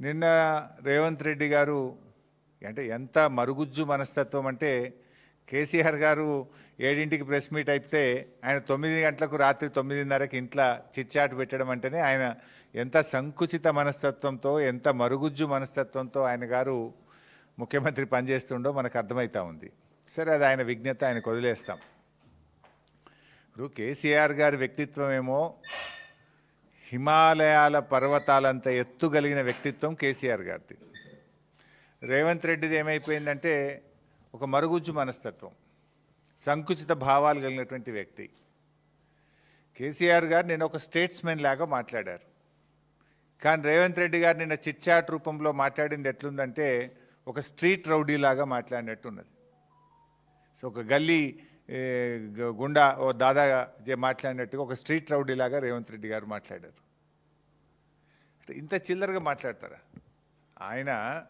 నిన్న రేవంత్ రెడ్డి గారు అంటే ఎంత మరుగుజ్జు మనస్తత్వం అంటే కేసీఆర్ గారు ఏడింటికి ప్రెస్ మీట్ అయితే ఆయన తొమ్మిది గంటలకు రాత్రి తొమ్మిదిన్నరకి ఇంట్లో చిచ్చాటు పెట్టడం అంటేనే ఆయన ఎంత సంకుచిత మనస్తత్వంతో ఎంత మరుగుజ్జు మనస్తత్వంతో ఆయన గారు ముఖ్యమంత్రి పనిచేస్తుండో మనకు అర్థమవుతా ఉంది. సరే అది ఆయన విజ్ఞత ఆయనకు వదిలేస్తాం. ఇప్పుడు కేసీఆర్ గారి వ్యక్తిత్వం ఏమో హిమాలయాల పర్వతాలంత ఎత్తు కలిగిన వ్యక్తిత్వం కేసీఆర్ గారిది. రేవంత్ రెడ్డిది ఏమైపోయిందంటే ఒక మరుగుజ్జు మనస్తత్వం సంకుచిత భావాలు కలిగినటువంటి వ్యక్తి. కేసీఆర్ గారు నేను ఒక స్టేట్స్మెన్ లాగా మాట్లాడారు. కానీ రేవంత్ రెడ్డి గారు నిన్న చిట్చాట్ రూపంలో మాట్లాడింది ఎట్లుందంటే ఒక స్ట్రీట్ రౌడీ లాగా మాట్లాడినట్టు ఉన్నది సో ఒక గల్లీ గుండా ఓ దాదా జే మాట్లాడినట్టుగా ఒక స్ట్రీట్ రౌడీలాగా రేవంత్ రెడ్డి గారు మాట్లాడారు. అంటే ఇంత చిల్లరగా మాట్లాడతారా? ఆయన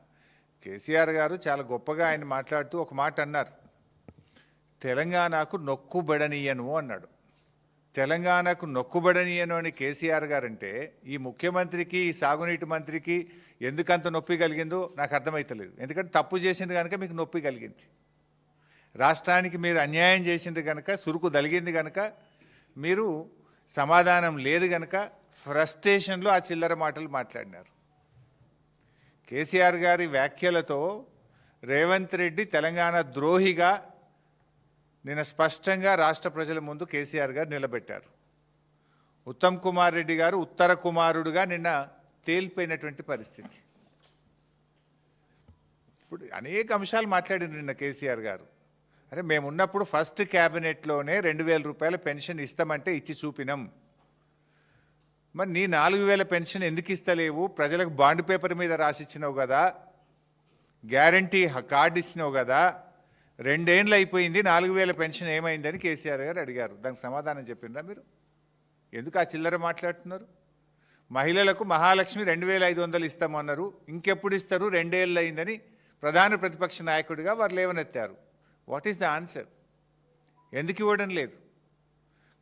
కేసీఆర్ గారు చాలా గొప్పగా ఆయన మాట్లాడుతూ ఒక మాట అన్నారు. తెలంగాణకు నొక్కుబడనీయను అన్నాడు. తెలంగాణకు నొక్కుబడనీయను అని కేసీఆర్ గారంటే ఈ ముఖ్యమంత్రికి ఈ సాగునీటి మంత్రికి ఎందుకంత నొప్పి కలిగిందో నాకు అర్థమవుతలేదు ఎందుకంటే తప్పు చేసింది కనుక మీకు నొప్పి కలిగింది. రాష్ట్రానికి మీరు అన్యాయం చేసింది కనుక సురుకు దలిగింది కనుక మీరు సమాధానం లేదు కనుక ఫ్రస్ట్రేషన్లో ఆ చిల్లర మాటలు మాట్లాడినారు. కేసీఆర్ గారి వ్యాఖ్యలతో రేవంత్ రెడ్డి తెలంగాణ ద్రోహిగా నిన్న స్పష్టంగా రాష్ట్ర ప్రజల ముందు కేసీఆర్ గారు నిలబెట్టారు. ఉత్తమ్ కుమార్ రెడ్డి గారు ఉత్తర కుమారుడుగా నిన్న తేలిపోయినటువంటి పరిస్థితి. ఇప్పుడు అనేక అంశాలు మాట్లాడింది నిన్న కేసీఆర్ గారు. అరే మేము ఉన్నప్పుడు ఫస్ట్ క్యాబినెట్లోనే రెండు వేల రూపాయల పెన్షన్ ఇస్తామంటే ఇచ్చి చూపినాం. మరి నీ నాలుగు వేల పెన్షన్ ఎందుకు ఇస్తలేవు? ప్రజలకు బాండ్ పేపర్ మీద రాసిచ్చినావు కదా. గ్యారంటీ కార్డు ఇచ్చినావు కదా. రెండేండ్లు అయిపోయింది నాలుగు వేల పెన్షన్ ఏమైందని కేసీఆర్ గారు అడిగారు. దానికి సమాధానం చెప్పిండ్రా మీరు? ఎందుకు ఆ చిల్లర మాట్లాడుతున్నారు? మహిళలకు మహాలక్ష్మి రెండు వేల ఐదు వందలు ఇస్తామన్నారు. ఇంకెప్పుడు ఇస్తారు? రెండేళ్ళు అయిందని ప్రధాన ప్రతిపక్ష నాయకుడిగా వారు లేవనెత్తారు. వాట్ ఈస్ ద ఆన్సర్ ఎందుకు ఇవ్వడం లేదు?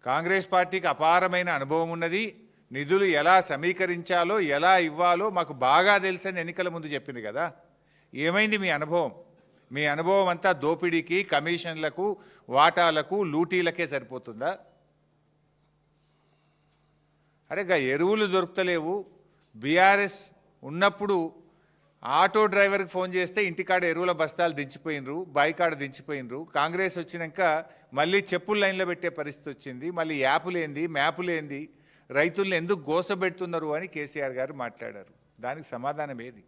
కాంగ్రెస్ పార్టీకి అపారమైన అనుభవం ఉన్నది. నిధులు ఎలా సమీకరించాలో ఎలా ఇవ్వాలో మాకు బాగా తెలుసని ఎన్నికల ముందు చెప్పింది కదా. ఏమైంది మీ అనుభవం? మీ అనుభవం అంతా దోపిడీకి కమిషన్లకు వాటాలకు లూటీలకే సరిపోతుందా? అరే గా ఎరువులు దొరుకుతలేవు. బీఆర్ఎస్ ఉన్నప్పుడు ఆటో డ్రైవర్కి ఫోన్ చేస్తే ఇంటికాడ ఎరువుల బస్తాలు దించిపోయినరు బాయికాడ దించిపోయినరు. కాంగ్రెస్ వచ్చినాక మళ్ళీ చెప్పులు లైన్లో పెట్టే పరిస్థితి వచ్చింది. మళ్ళీ యాపులేంది మ్యాపులేంది రైతుల్ని ఎందుకు గోసబెడుతున్నారు అని కేసీఆర్ గారు మాట్లాడారు. దానికి సమాధానం ఏది?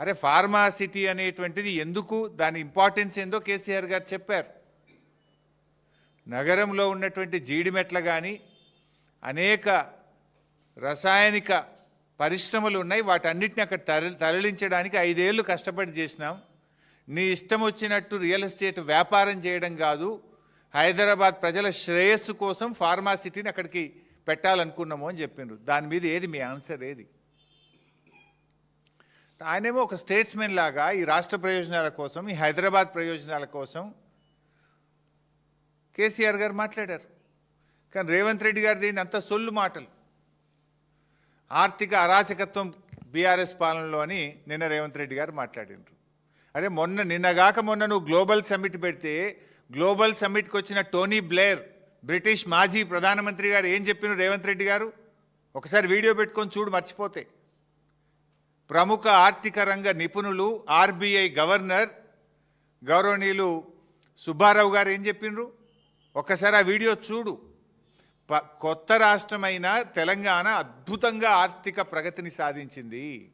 అరే ఫార్మా సిటీ అనేటువంటిది ఎందుకు దాని ఇంపార్టెన్స్ ఏందో కేసీఆర్ గారు చెప్పారు. నగరంలో ఉన్నటువంటి జీడిమెట్ల కానీ అనేక రసాయనిక పరిశ్రమలు ఉన్నాయి వాటన్నిటిని అక్కడ తరలి తరలించడానికి ఐదేళ్ళు కష్టపడి చేసినాం. నీ ఇష్టం వచ్చినట్టు రియల్ ఎస్టేట్ వ్యాపారం చేయడం కాదు హైదరాబాద్ ప్రజల శ్రేయస్సు కోసం ఫార్మాసిటీని అక్కడికి పెట్టాలనుకున్నాము అని చెప్పిండ్రు దాని మీద ఏది మీ ఆన్సర్ ఏది? ఆయనేమో ఒక స్టేట్స్మెన్ లాగా ఈ రాష్ట్ర ప్రయోజనాల కోసం ఈ హైదరాబాద్ ప్రయోజనాల కోసం కేసీఆర్ గారు మాట్లాడారు. కానీ రేవంత్ రెడ్డి గారిది అంత సొల్లు మాటలు. ఆర్థిక అరాచకత్వం బీఆర్ఎస్ పాలనలో అని నిన్న రేవంత్ రెడ్డి గారు మాట్లాడినారు అరే మొన్న నిన్నగాక మొన్న నువ్వు గ్లోబల్ సమ్మిట్ పెడితే గ్లోబల్ సమ్మిట్కి వచ్చిన టోనీ బ్లేర్ బ్రిటిష్ మాజీ ప్రధానమంత్రి గారు ఏం చెప్పిన రేవంత్ రెడ్డి గారు? ఒకసారి వీడియో పెట్టుకొని చూడు మర్చిపోతే. ప్రముఖ ఆర్థిక రంగ నిపుణులు ఆర్బీఐ గవర్నర్ గౌరవనీయులు సుబ్బారావు గారు ఏం చెప్పిండ్రు ఒక్కసారి ఆ వీడియో చూడు. కొత్త రాష్ట్రమైన తెలంగాణ అద్భుతంగా ఆర్థిక ప్రగతిని సాధించింది.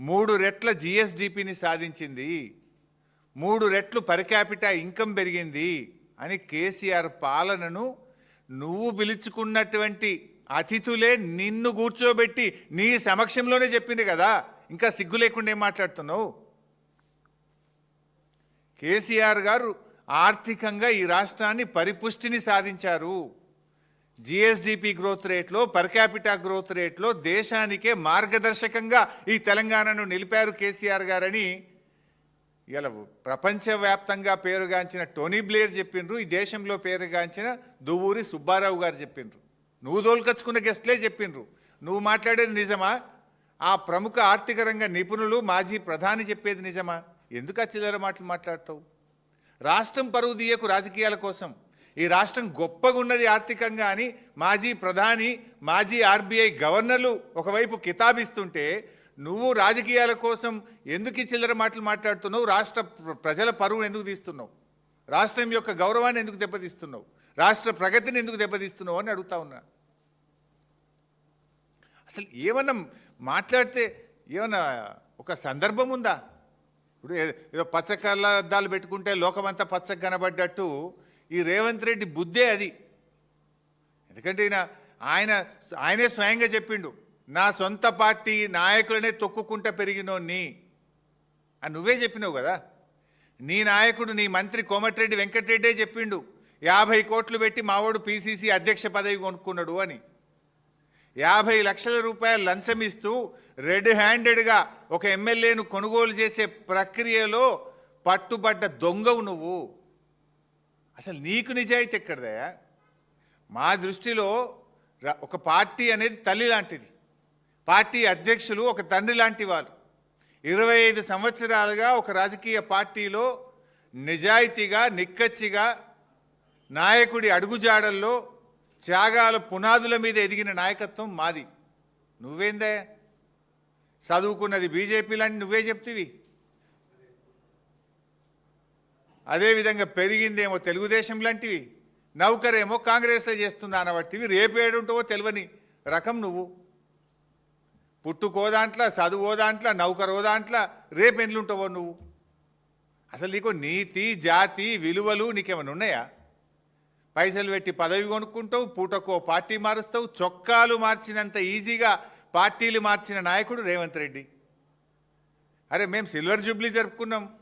మూడు రెట్ల జిఎస్డిపిని సాధించింది. మూడు రెట్లు పరికాపిటా ఇన్కమ్ పెరిగింది అని కేసీఆర్ పాలనను నువ్వు పిలుచుకున్నటువంటి అతిథులే నిన్ను కూర్చోబెట్టి నీ సమక్షంలోనే చెప్పింది కదా. ఇంకా సిగ్గు లేకుండా ఏం మాట్లాడుతున్నావు? కేసీఆర్ గారు ఆర్థికంగా ఈ రాష్ట్రాన్ని పరిపుష్టిని సాధించారు. జిఎస్డిపి గ్రోత్ రేట్లో పర్ క్యాపిటా గ్రోత్ రేట్లో దేశానికే మార్గదర్శకంగా ఈ తెలంగాణను నిలిపారు కేసీఆర్ గారని ఇలా ప్రపంచవ్యాప్తంగా పేరుగాంచిన టోనీ బ్లేర్ చెప్పిండ్రు ఈ దేశంలో పేరుగాంచిన దువ్వూరి సుబ్బారావు గారు చెప్పిండ్రు. నువ్వు దోలుకొచ్చుకున్న గెస్ట్లే చెప్పిండ్రు. నువ్వు మాట్లాడేది నిజమా? ఆ ప్రముఖ ఆర్థిక రంగ నిపుణులు మాజీ ప్రధాని చెప్పేది నిజమా? ఎందుకు ఆ చిల్లర మాటలు మాట్లాడతావు? రాష్ట్రం పరువు తీయకు రాజకీయాల కోసం ఈ రాష్ట్రం గొప్పగా ఉన్నది ఆర్థికంగా అని మాజీ ప్రధాని మాజీ ఆర్బీఐ గవర్నర్లు ఒకవైపు కితాబిస్తుంటే నువ్వు రాజకీయాల కోసం ఎందుకు ఈ చిల్లర మాటలు మాట్లాడుతున్నావు? రాష్ట్ర ప్ర- ప్రజల పరువును ఎందుకు తీస్తున్నావు? రాష్ట్రం యొక్క గౌరవాన్ని ఎందుకు దెబ్బతీస్తున్నావు? రాష్ట్ర ప్రగతిని ఎందుకు దెబ్బతీస్తున్నావు అని అడుగుతా ఉన్నా. అసలు ఏమన్నా మాట్లాడితే ఏమన్నా ఒక సందర్భం ఉందా? ఇప్పుడు ఏదో పచ్చ అద్దాలు పెట్టుకుంటే లోకమంతా పచ్చగా కనబడ్డట్టు ఈ రేవంత్ రెడ్డి బుద్ధే అది. ఎందుకంటే ఈయన ఆయన ఆయనే స్వయంగా చెప్పిండు నా సొంత పార్టీ నాయకులనే తొక్కుకుంటా పెరిగినోన్ని. అని నువ్వే చెప్పినావు కదా. నీ నాయకుడు నీ మంత్రి కోమటిరెడ్డి వెంకటరెడ్డే చెప్పిండు యాభై కోట్లు పెట్టి మావాడు పీసీసీ అధ్యక్ష పదవి కొనుక్కున్నాడు అని. యాభై లక్షల రూపాయలు లంచం ఇస్తూ రెడ్ హ్యాండెడ్గా ఒక ఎమ్మెల్యేను కొనుగోలు చేసే ప్రక్రియలో పట్టుబడ్డ దొంగవు నువ్వు. అసలు నీకు నిజాయితీ ఎక్కడదయా మా దృష్టిలో ఒక పార్టీ అనేది తల్లి లాంటిది. పార్టీ అధ్యక్షులు ఒక తండ్రి లాంటి వారు ఇరవై ఐదు సంవత్సరాలుగా ఒక రాజకీయ పార్టీలో నిజాయితీగా నిక్కచ్చిగా నాయకుడి అడుగుజాడల్లో త్యాగాల పునాదుల మీద ఎదిగిన నాయకత్వం మాది. నువ్వేందే? చదువుకున్నది బీజేపీ లాంటి నువ్వే చెప్తివి? అదేవిధంగా పెరిగిందేమో తెలుగుదేశం లాంటివి. నౌకరేమో కాంగ్రెస్లో చేస్తుందా అనబట్టివి రేపేడుంటావో తెలియని రకం నువ్వు. పుట్టుకో దాంట్లో చదువో దాంట్లో నౌకరో దాంట్లో రేపెండ్లుంటావో నువ్వు. అసలు నీకు నీతి జాతి విలువలు నీకేమైనా ఉన్నాయా? పైసలు పెట్టి పదవి కొనుక్కుంటావు పూటకో పార్టీ మారుస్తావు చొక్కాలు మార్చినంత ఈజీగా పార్టీలు మార్చిన నాయకుడు రేవంత్ రెడ్డి. అరే మేము సిల్వర్ జూబ్లీ జరుపుకున్నాం.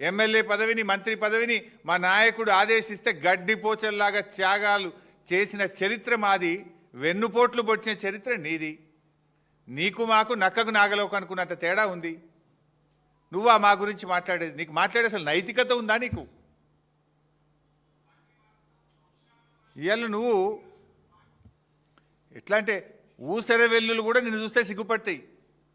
ఎమ్మెల్యే పదవిని మంత్రి పదవిని మా నాయకుడు ఆదేశిస్తే గడ్డి పోచల్లాగా త్యాగాలు చేసిన చరిత్ర మాది వెన్నుపోట్లు పొడిచిన చరిత్ర నీది. నీకు మాకు నక్కకు నాగలోకు అనుకున్నంత తేడా ఉంది. నువ్వా మా గురించి మాట్లాడేది? నీకు మాట్లాడే అసలు నైతికత ఉందా నీకు? ఇవాళ నువ్వు ఎట్లా అంటే ఊసెర వెల్లులు కూడా నిన్ను చూస్తే సిగ్గుపడతాయి.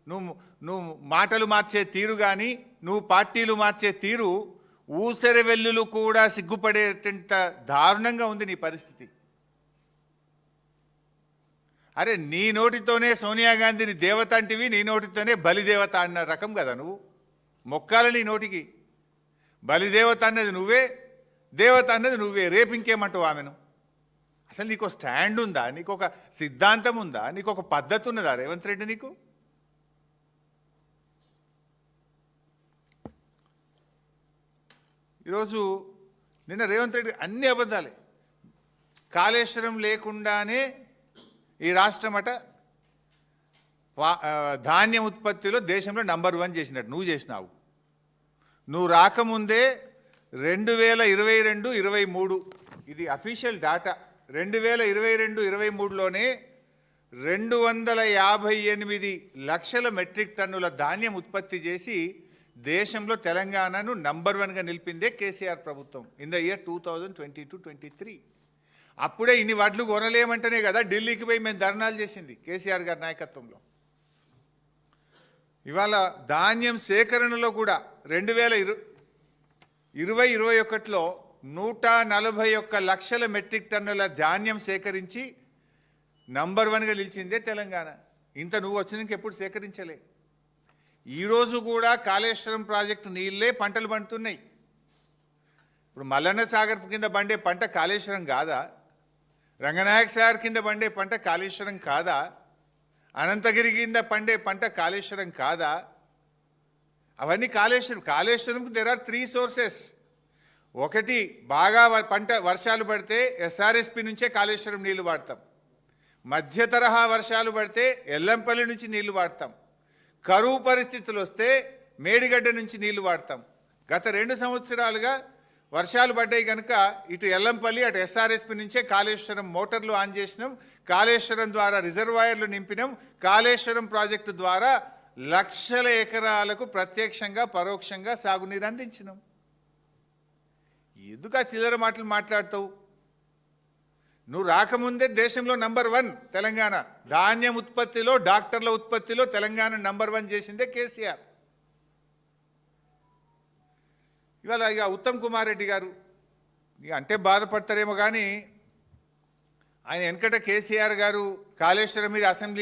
నువ్వు నువ్వు మాటలు మార్చే తీరు కానీ నువ్వు పార్టీలు మార్చే తీరు ఊసెరవెల్లులు కూడా సిగ్గుపడేటంత దారుణంగా ఉంది నీ పరిస్థితి. అరే నీ నోటితోనే సోనియా గాంధీని దేవత అంటివి నీ నోటితోనే బలిదేవత అన్న రకం కదా నువ్వు. మొక్కాల నీ నోటికి. బలిదేవత అన్నది నువ్వే దేవత అన్నది నువ్వే రేపు ఇంకేమంటావు ఆమెను? అసలు నీకు స్టాండ్ ఉందా? నీకు ఒక సిద్ధాంతం ఉందా? నీకు ఒక పద్ధతి ఉన్నదా రేవంత్ రెడ్డి నీకు? ఈరోజు నిన్న రేవంత్ రెడ్డి అన్ని అబద్ధాలే. కాళేశ్వరం లేకుండానే ఈ రాష్ట్రం అట వా- ధాన్యం ఉత్పత్తిలో దేశంలో నంబర్ వన్ చేసినట్టు. నువ్వు చేసినావు. నువ్వు రాకముందే రెండు వేల ఇరవై రెండు ఇరవై మూడు ఇది అఫీషియల్ డాటా. రెండు వేల ఇరవై రెండు ఇరవై మూడులోనే రెండు వందల యాభై ఎనిమిది లక్షల మెట్రిక్ టన్నుల ధాన్యం ఉత్పత్తి చేసి దేశంలో తెలంగాణను నంబర్ వన్గా నిలిపిందే కేసీఆర్ ప్రభుత్వం in the year two thousand twenty two twenty three. అప్పుడే ఇన్ని వడ్లు కొనలేమంటేనే కదా ఢిల్లీకి పోయి మేము ధర్నాలు చేసింది కేసీఆర్ గారి నాయకత్వంలో. ఇవాళ ధాన్యం సేకరణలో కూడా రెండు వేల ఇరు ఇరవై ఇరవై ఒకటిలో నూట నలభై ఒక్క లక్షల మెట్రిక్ టన్నుల ధాన్యం సేకరించి నంబర్ వన్గా నిలిచిందే తెలంగాణ. ఇంత నువ్వు వచ్చినాక ఎప్పుడు సేకరించలే. ఈరోజు కూడా కాళేశ్వరం ప్రాజెక్టు నీళ్ళే పంటలు పండుతున్నాయి. ఇప్పుడు మల్లన్న సాగర్ కింద పండే పంట కాళేశ్వరం కాదా? రంగనాయక సాగర్ కింద పండే పంట కాళేశ్వరం కాదా? అనంతగిరి కింద పండే పంట కాళేశ్వరం కాదా? అవన్నీ కాళేశ్వరం కాళేశ్వరంకి దెర్ ఆర్ త్రీ సోర్సెస్ ఒకటి బాగా పంట వర్షాలు పడితే ఎస్ఆర్ఎస్పి నుంచే కాళేశ్వరం నీళ్ళు వాడతాం. మధ్య తరహా వర్షాలు పడితే ఎల్లంపల్లి నుంచి నీళ్ళు వాడతాం. కరువు పరిస్థితులు వస్తే మేడిగడ్డ నుంచి నీళ్ళు వాడతాం. గత రెండు సంవత్సరాలుగా వర్షాలు పడ్డాయి కనుక ఇటు ఎల్లంపల్లి అటు ఎస్ఆర్ఎస్పి నుంచే కాళేశ్వరం మోటార్లు ఆన్ చేసినాం. కాళేశ్వరం ద్వారా రిజర్వాయర్లు నింపినాం. కాళేశ్వరం ప్రాజెక్టు ద్వారా లక్షల ఎకరాలకు ప్రత్యక్షంగా పరోక్షంగా సాగునీరు అందించినాం. ఎందుకు ఆ చిల్లర మాటలు మాట్లాడతావు? నువ్వు రాకముందే దేశంలో నంబర్ వన్ తెలంగాణ. ధాన్యం ఉత్పత్తిలో డాక్టర్ల ఉత్పత్తిలో తెలంగాణ నంబర్ వన్ చేసిందే కేసీఆర్. ఇవాళ ఇక ఉత్తమ్ కుమార్ రెడ్డి గారు ఇక అంటే బాధపడతారేమో కానీ ఆయన వెనకట కేసీఆర్ గారు కాళేశ్వరం మీద అసెంబ్లీ